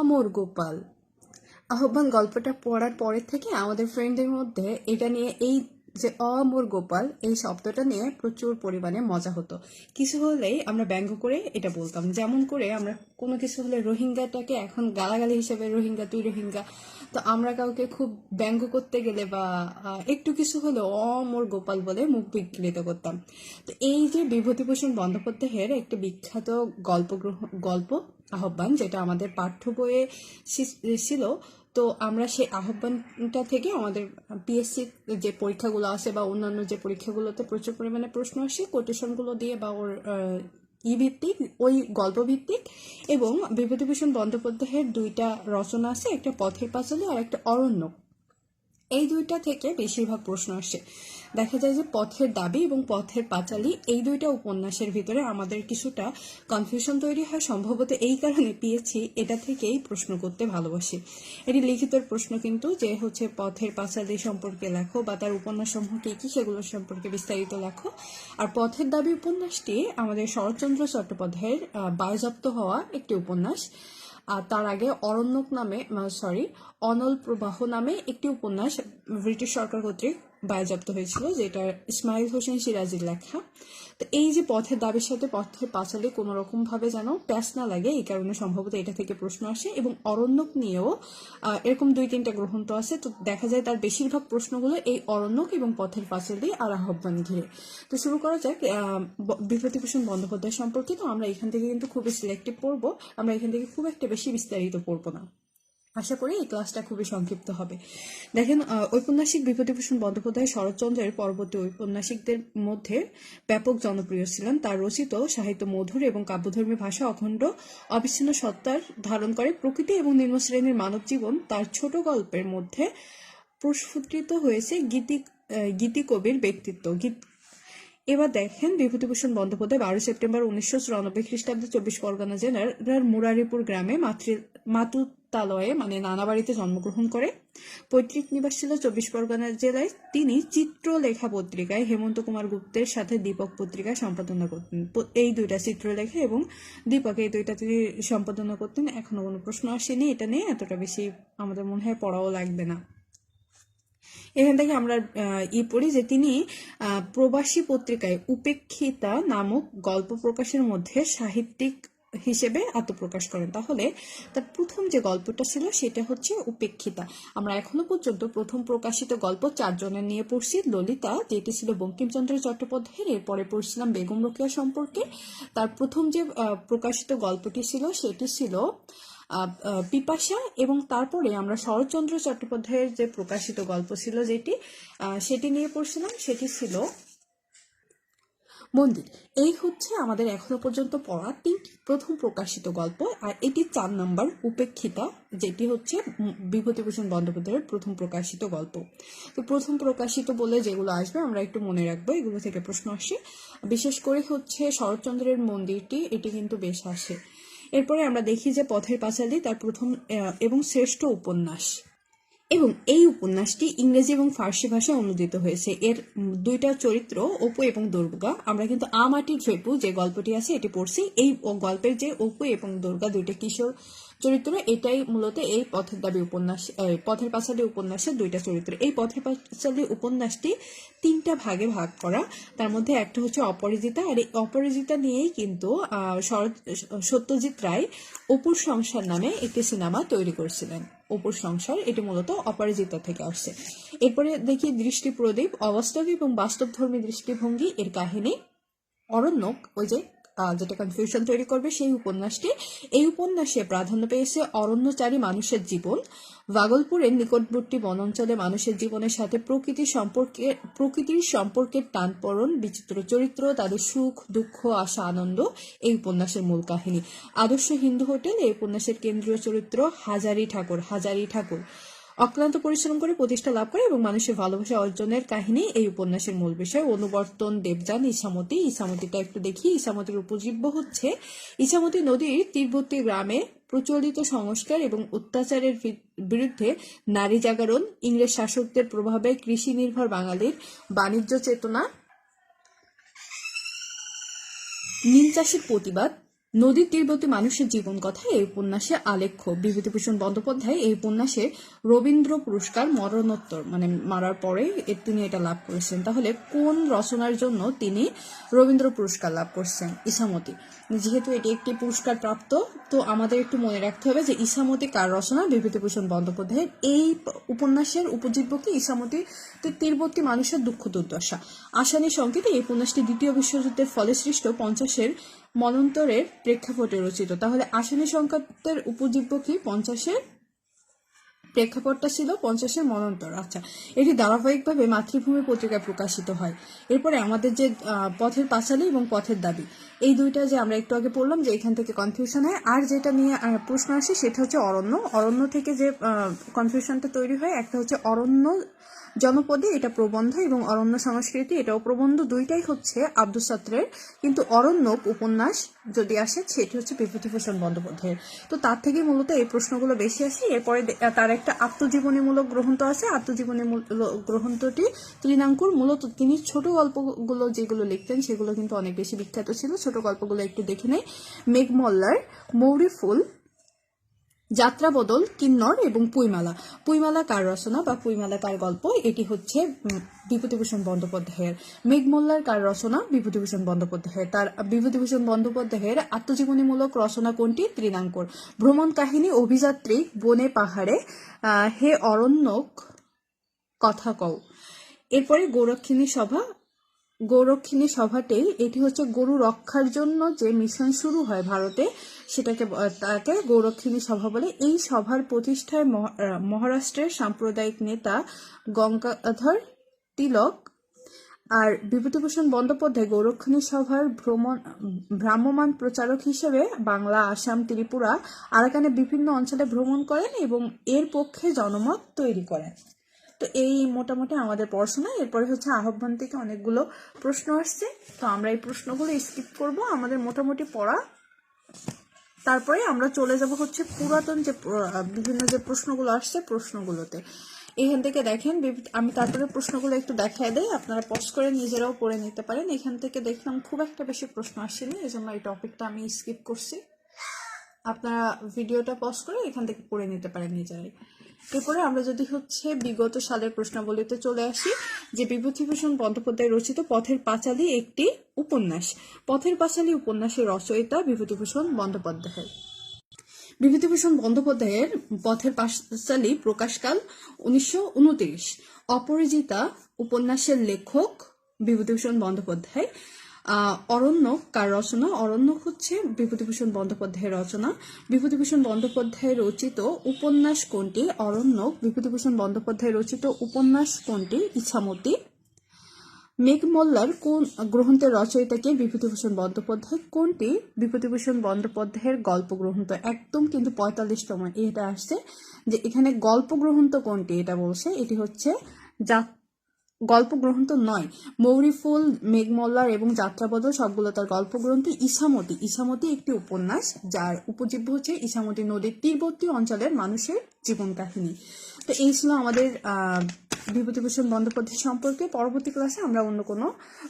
অমর গোপাল। আহ্বান গল্পটা পড়ার পরের থেকে আমাদের ফ্রেন্ডদের মধ্যে এটা নিয়ে এই যে অমর গোপাল, এই শব্দটা নিয়ে প্রচুর পরিমাণে মজা হতো। কিছু হলেই আমরা ব্যঙ্গ করে এটা বলতাম। যেমন করে আমরা কোনো কিছু হলে রোহিঙ্গাটাকে এখন গালাগালি হিসেবে রোহিঙ্গা, তুই রোহিঙ্গা, তো আমরা কাউকে খুব ব্যঙ্গ করতে গেলে বা একটু কিছু হলে অমর গোপাল বলে মুখ বিকৃত করতাম। তো এই যে বিভূতিভূষণ বন্দ্যোপাধ্যায়ের একটি বিখ্যাত গল্প গল্প, আহ্বান, যেটা আমাদের পাঠ্য বইয়ে ছিল তো আমরা সেই আহ্বানটা থেকে আমাদের পিএসসি যে পরীক্ষাগুলো আছে বা অন্যান্য যে পরীক্ষাগুলোতে প্রচুর পরিমাণে প্রশ্ন আসে কোটেশনগুলো দিয়ে বা ওর ই ভিত্তিক ওই গল্প ভিত্তিক এবং বিভূতিভূষণ বন্দ্যোপাধ্যায়ের দুইটা রচনা আছে, একটা পথের পাঁচালী আর একটা অরণ্য। এই দুইটা থেকে বেশিরভাগ প্রশ্ন আসে। দেখা যায় যে পথের দাবি এবং পথের পাঁচালী এই দুইটা উপন্যাসের ভিতরে আমাদের কিছুটা কনফিউশন তৈরি হয়। সম্ভবত এই কারণে পিএসসি এটা থেকেই প্রশ্ন করতে ভালোবাসি। এটি লিখিত প্রশ্ন কিন্তু যে হচ্ছে পথের পাঁচালী সম্পর্কে লেখো বা তার উপন্যাস সমূহ কি কি সেগুলো সম্পর্কে বিস্তারিত লেখো। আর পথের দাবি উপন্যাসটি আমাদের শরৎচন্দ্র চট্টোপাধ্যায়ের বায়ুজপ্ত হওয়া একটি উপন্যাস। আর তার আগে অরণ্যক নামে সরি অনল প্রবাহ নামে একটি উপন্যাস ব্রিটিশ সরকার কর্তৃক বায়োজপ্ত হয়েছিল যেটা ইসমাইল হোসেন সিরাজির লেখা। তো এই যে পথের দাবির সাথে পথের পাঁচালে কোনো রকম ভাবে যেন প্যাস না লাগে, এই কারণে সম্ভবত এটা থেকে প্রশ্ন আসে। এবং অরণ্যক নিয়েও এরকম দুই তিনটা গ্রন্থ আছে, তো দেখা যায় তার বেশিরভাগ প্রশ্নগুলো এই অরণ্যক এবং পথের পাঁচালি আর আহ্বান ঘিরে। তো শুরু করা যাক বিভূতিভূষণ বন্দ্যোপাধ্যায় সম্পর্কে। তো আমরা এখান থেকে কিন্তু খুবই সিলেক্টিভ পড়ব, আমরা এখান থেকে খুব একটা বেশি বিস্তারিত পড়ব না। আশা করি এই ক্লাসটা খুবই সংক্ষিপ্ত হবে। দেখেন ঔপন্যাসিক বিভূতিভূষণ বন্দ্যোপাধ্যায় শরৎচন্দ্রের পরবর্তী ঔপন্যাসিকদের মধ্যে ব্যাপক জনপ্রিয় ছিলেন। তার রচিত সাহিত্য মধুর এবং কাব্যধর্মী ভাষা অখণ্ড অবিচ্ছিন্ন সত্তার ধারণ করে। প্রকৃতি এবং নিম্ন শ্রেণির মানব জীবন তার ছোট গল্পের মধ্যে প্রস্ফুটিত হয়েছে গীতি গীতি কবির ব্যক্তিত্ব। গীত, এবার দেখেন, বিভূতিভূষণ বন্দ্যোপাধ্যায় বারো সেপ্টেম্বর উনিশশো চুরানব্বই খ্রিস্টাব্দে চব্বিশ পরগনা জেলার মুরারিপুর গ্রামে মাতৃ মাতুতালয়ে মানে নানা বাড়িতে জন্মগ্রহণ করে। পৈতৃক নিবাস ছিল চব্বিশ পরগনা জেলায়। তিনি চিত্রলেখা পত্রিকায়, হেমন্ত কুমার গুপ্তের সাথে দীপক পত্রিকায় সম্পাদনা করতেন। এই দুইটা চিত্রলেখা এবং দীপক এই দুইটা তিনি সম্পাদনা করতেন। এখনও কোনো প্রশ্ন আসেনি। এটা নিয়ে এতটা বেশি আমাদের মনে হয় পড়াও লাগবে না। এখান থেকে আমরা ই পড়ি যে তিনি প্রবাসী পত্রিকায় উপেক্ষিতা নামক গল্প প্রকাশের মধ্যে সাহিত্যিক হিসেবে আত্মপ্রকাশ করেন। তাহলে তার প্রথম যে গল্পটা ছিল সেটা হচ্ছে উপেক্ষিতা। আমরা এখনও পর্যন্ত প্রথম প্রকাশিত গল্প চারজনের নিয়ে পড়ছি। ললিতা, যেটি ছিল বঙ্কিমচন্দ্র চট্টোপাধ্যায়ের, এরপরে পড়ছিলাম বেগম রোকেয়া সম্পর্কে। তার প্রথম যে প্রকাশিত গল্পটি ছিল সেটি ছিল পিপাসা এবং তারপরে আমরা শরৎচন্দ্র চট্টোপাধ্যায়ের যে প্রকাশিত গল্প ছিল যেটি সেটি নিয়ে পড়ছিলাম, সেটি ছিল মন্দির। এই হচ্ছে আমাদের এখনও পর্যন্ত পড়া তিনটি প্রথম প্রকাশিত গল্প, আর এটি চার নম্বর উপেক্ষিতা, যেটি হচ্ছে বিভূতিভূষণ বন্দ্যোপাধ্যায়ের প্রথম প্রকাশিত গল্প। তো প্রথম প্রকাশিত বলে যেগুলো আসবে আমরা একটু মনে রাখব, এগুলো থেকে প্রশ্ন আসে। বিশেষ করে হচ্ছে শরৎচন্দ্রের মন্দিরটি, এটি কিন্তু বেশ আসে। এরপরে আমরা দেখি যে পথের পাঁচালী, তার প্রথম এবং শ্রেষ্ঠ উপন্যাস। এবং এই উপন্যাসটি ইংরেজি এবং ফার্সি ভাষায় অনুদিত হয়েছে। এর দুইটা চরিত্র, অপু এবং দুর্গা। আমরা কিন্তু আমাটির ঝেপু যে গল্পটি আছে, এটি পড়ছি। এই গল্পের যে অপু এবং দুর্গা দুইটা কিশোর চরিত্র এটাই মূলত এই পথের দাবি উপন্যাস পথের পাঁচালী উপন্যাসের দুইটা চরিত্র। এই পথের পাঁচালী উপন্যাসটি তিনটা ভাগে ভাগ করা। তার মধ্যে একটা হচ্ছে অপরাজিতা, আর এই অপরাজিতা নিয়েই কিন্তু শরৎ, সত্যজিৎ রায় অপুর সংসার নামে একটি সিনেমা তৈরি করেছিলেন। অপুর সংসার, এটি মূলত অপরাজিতা থেকে আসছে। এরপরে দেখি দৃষ্টি প্রদীপ, অবাস্তব এবং বাস্তবধর্মী দৃষ্টিভঙ্গি এর কাহিনী। অরণ্যক, ওই যে যেটা কনফিউশন তৈরি করবে সেই উপন্যাসটি। এই উপন্যাসে প্রাধান্য পেয়েছে অরণ্যচারী মানুষের জীবন। ভাগলপুরের নিকটবর্তী বনাঞ্চলে মানুষের জীবনের সাথে প্রকৃতির সম্পর্কে, প্রকৃতির সম্পর্কের টানপরণ বিচিত্র চরিত্র, তাদের সুখ, দুঃখ, আশা, আনন্দ এই উপন্যাসের মূল কাহিনী। আদর্শ হিন্দু হোটেল এই উপন্যাসের কেন্দ্রীয় চরিত্র হাজারি ঠাকুর হাজারি ঠাকুর। অক্লান্ত পরিশ্রম করে প্রতিষ্ঠা লাভ করে এবং মানুষের ভালোবাসা অর্জনের কাহিনী এই উপন্যাসের মূল বিষয়। অনুবর্তন দেবযান ইসামতি ইসামতিটা একটু দেখি। ইসামতির উপজীব্য হচ্ছে ইসামতি নদীর তীরবর্তী গ্রামে প্রচলিত সংস্কার এবং অত্যাচারের বিরুদ্ধে নারী জাগরণ, ইংরেজ শাসকদের প্রভাবে কৃষি নির্ভর বাঙালির বাণিজ্য চেতনা নীল চাষের প্রতিবাদ নদীর তীরবর্তী মানুষের জীবন কথা এই উপন্যাসে আলেখ্য। বিভূতিভূষণ বন্দ্যোপাধ্যায় এই উপন্যাসে রবীন্দ্র পুরস্কার মরণোত্তর মানে মারার পরে তিনি এটা লাভ করেছেন। তাহলে কোন রচনার জন্য তিনি রবীন্দ্র পুরস্কার লাভ করছেন? ইসামতি যেহেতু এটি একটি পুরস্কার প্রাপ্ত, তো আমাদের একটু মনে রাখতে হবে যে ইসামতি কার রচনা? বিভূতিভূষণ বন্দ্যোপাধ্যায়ের এই উপন্যাসের উপজীব্য কি ইসামতি তীরবর্তী মানুষের দুঃখ দুর্দশা। আসানি সংকেতে এই উপন্যাসটি দ্বিতীয় বিশ্বযুদ্ধের ফলে সৃষ্ট পঞ্চাশের মনন্তরের প্রেক্ষাপটে রচিত। তাহলে আসানি সংখ্যাতের উপজীব্য কি? পঞ্চাশের? প্রেক্ষাপটটা ছিল পঞ্চাশের মনন্তর। আচ্ছা এটি ধারাবাহিকভাবে মাতৃভূমি পত্রিকায় প্রকাশিত হয়। এরপরে আমাদের যে পথের পাঁচালী এবং পথের দাবি, এই দুইটা যে আমরা একটু আগে পড়লাম যে এখান থেকে কনফিউশন হয়, আর যেটা নিয়ে প্রশ্ন আসে সেটা হচ্ছে অরণ্য। অরণ্য থেকে যে কনফিউশনটা তৈরি হয়, একটা হচ্ছে অরণ্য জনপদে এটা প্রবন্ধ এবং অরণ্য সংস্কৃতি এটাও প্রবন্ধ। দুইটাই হচ্ছে আব্দুল সাত্রের, কিন্তু অরণ্যক উপন্যাস যদি আসে, সেটি হচ্ছে বিভূতিভূষণ বন্দ্যোপাধ্যায়ের। তো তার থেকে মূলত এই প্রশ্নগুলো বেশি আসে। এরপরে তার একটা আত্মজীবনীমূলক গ্রন্থ আছে আত্মজীবনী গ্রন্থটি তৃণাঙ্কুর মূলত তিনি ছোট গল্পগুলো যেগুলো লিখতেন সেগুলো কিন্তু অনেক বেশি বিখ্যাত ছিল। ছোট গল্পগুলো একটু দেখে নেই। মেঘমল্লার মৌরি ফুল যাত্রা বদল, কিন্নর এবং পুইমালা। পুইমালা কার রচনা বা পুইমালা কার গল্প? এটি হচ্ছে বিভূতিভূষণ বন্দ্যোপাধ্যায়ের। মেঘমল্লার কার রচনা? বিভূতিভূষণ বন্দ্যোপাধ্যায়ের। তার বিভূতিভূষণ বন্দ্যোপাধ্যায়ের আত্মজীবনীমূলক রচনা কোনটি? ত্রিনাঙ্কর। ভ্রমণ কাহিনী, অভিযাত্রী, বনে পাহাড়ে হে অরণ্যক, কথা কও। এরপরে গৌরক্ষিণী সভা গৌরক্ষিণী সভাতেই এটি হচ্ছে গরু রক্ষার জন্য যে মিশন শুরু হয় ভারতে, সেটাকে তাকে গৌরক্ষিণী সভা বলে। এই সভার প্রতিষ্ঠায় মহা- মহারাষ্ট্রের সাম্প্রদায়িক নেতা গঙ্গাধর তিলক আর বিভূতিভূষণ বন্দ্যোপাধ্যায় গৌরক্ষিণী সভার ভ্রমণ ভ্রাম্যমান প্রচারক হিসেবে বাংলা, আসাম, ত্রিপুরা আরাকানে বিভিন্ন অঞ্চলে ভ্রমণ করেন এবং এর পক্ষে জনমত তৈরি করেন। তো এই মোটামুটি আমাদের পড়াশোনা। এরপরে হচ্ছে আহ্বান থেকে অনেকগুলো প্রশ্ন আসছে। তো আমরা এই প্রশ্নগুলো স্কিপ করব। আমাদের মোটামুটি পড়া। তারপরে আমরা চলে যাব হচ্ছে পুরাতন যে বিভিন্ন যে প্রশ্নগুলো আসছে প্রশ্নগুলোতে। এখান থেকে দেখেন আমি তারপরে প্রশ্নগুলো একটু দেখায় দেয় আপনারা পজ করে নিজেরাও পড়ে নিতে পারেন। এখান থেকে দেখলাম খুব একটা বেশি প্রশ্ন আসেনি। এই জন্য এই টপিকটা আমি স্কিপ করছি। আপনারা ভিডিওটা পজ করে এখান থেকে পড়ে নিতে পারেন নিজেরাই। এরপরে আমরা যদি হচ্ছে বিগত সালের প্রশ্নাবলীতে চলে আসি, যে বিভূতিভূষণ বন্দ্যোপাধ্যায় রচিত পথের পাঁচালী একটি উপন্যাস। পথের পাঁচালী উপন্যাসের রচয়িতা বিভূতিভূষণ বন্দ্যোপাধ্যায়। বিভূতিভূষণ বন্দ্যোপাধ্যায়ের পথের পাঁচালী প্রকাশকাল উনিশশো অপরাজিতা উপন্যাসের লেখক বিভূতিভূষণ বন্দ্যোপাধ্যায়। অরণ্য, কার রচনা? অরণ্য হচ্ছে বিভূতিভূষণ বন্দ্যোপাধ্যায়ের রচনা। বিভূতিভূষণ বন্দ্যোপাধ্যায় রচিত উপন্যাস কোনটি? অরণ্য, বিভূতিভূষণ বন্দ্যোপাধ্যায় রচিত উপন্যাস কোনটি? ইচ্ছামতি মেঘমল্লার কোন গ্রন্থের রচয়িতাকে বিভূতিভূষণ বন্দ্যোপাধ্যায়? কোনটি? বিভূতিভূষণ বন্দ্যোপাধ্যায়ের গল্প গ্রন্থ একদম কিন্তু পঁয়তাল্লিশতম এটা আসছে যে এখানে গল্প গ্রন্থ কোনটি? এটা বলছে, এটি হচ্ছে যা গল্প গ্রন্থ নয়। মৌরিফুল মেঘমল্লার এবং যাত্রাবদল সবগুলো তার গল্প গ্রন্থ ইসামতি। ইসামতি একটি উপন্যাস, যার উপজীব্য হচ্ছে ইসামতি নদীর তীরবর্তী অঞ্চলের মানুষের জীবন কাহিনী। তো এই ছিল আমাদের বিভূতিভূষণ বন্দ্যোপাধ্যায় সম্পর্কে। পরবর্তী ক্লাসে আমরা অন্য কোনো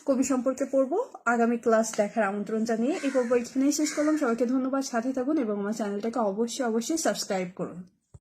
কবি সম্পর্কে পড়ব। আগামী ক্লাস দেখার আমন্ত্রণ জানিয়ে এই পর্ব এখানেই শেষ করলাম। সবাইকে ধন্যবাদ সাথে থাকুন এবং আমার চ্যানেলটাকে অবশ্যই অবশ্যই সাবস্ক্রাইব করুন।